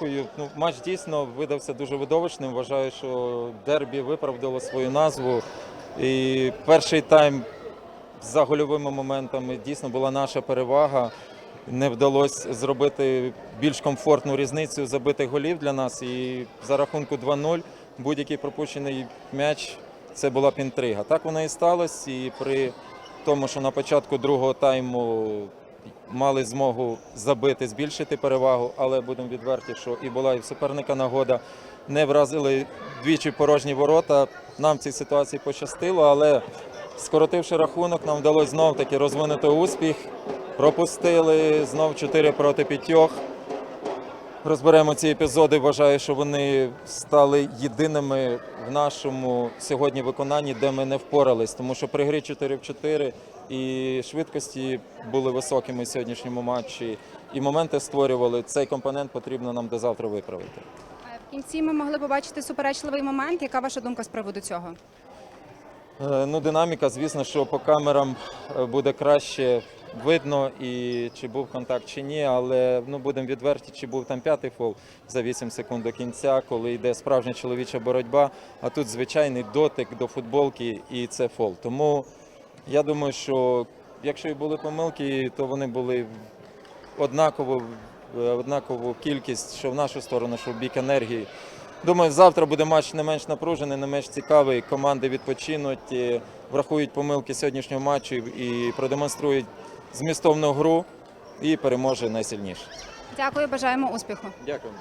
Ну, матч дійсно видався дуже видовищним. Вважаю, що дербі виправдало свою назву. І перший тайм за гольовими моментами дійсно була наша перевага. Не вдалося зробити більш комфортну різницю забитих голів для нас. І за рахунку 2-0 будь-який пропущений м'яч це була б інтрига. Так воно і сталося. І при тому, що на початку другого тайму мали змогу забити, збільшити перевагу, але будемо відверті, що і була і в суперника нагода. Не вразили двічі порожні ворота. Нам в цій ситуації пощастило, але скоротивши рахунок, нам вдалося знов таки розвинути успіх. Пропустили знов 4 проти 5. Розберемо ці епізоди. Вважаю, що вони стали єдиними в нашому сьогодні виконанні, де ми не впорались. Тому що при грі 4 в 4 і швидкості були високими в сьогоднішньому матчі, і моменти створювали. Цей компонент потрібно нам до завтра виправити. В кінці ми могли побачити суперечливий момент. Яка ваша думка з приводу цього? Е, Ну, динаміка, звісно, що по камерам е, буде краще видно, і чи був контакт, чи ні, але ну будемо відверті, чи був там п'ятий фол за 8 секунд до кінця, коли йде справжня чоловіча боротьба. А тут звичайний дотик до футболки, і це фол. Тому я думаю, що якщо і були помилки, то вони були однаково, е, однакову кількість, що в нашу сторону, що в бік енергії. Думаю, завтра буде матч не менш напружений, не менш цікавий. Команди відпочинуть, е, врахують помилки сьогоднішнього матчу і продемонструють змістовну гру і переможе найсильніше. Дякую, бажаємо успіху. Дякую.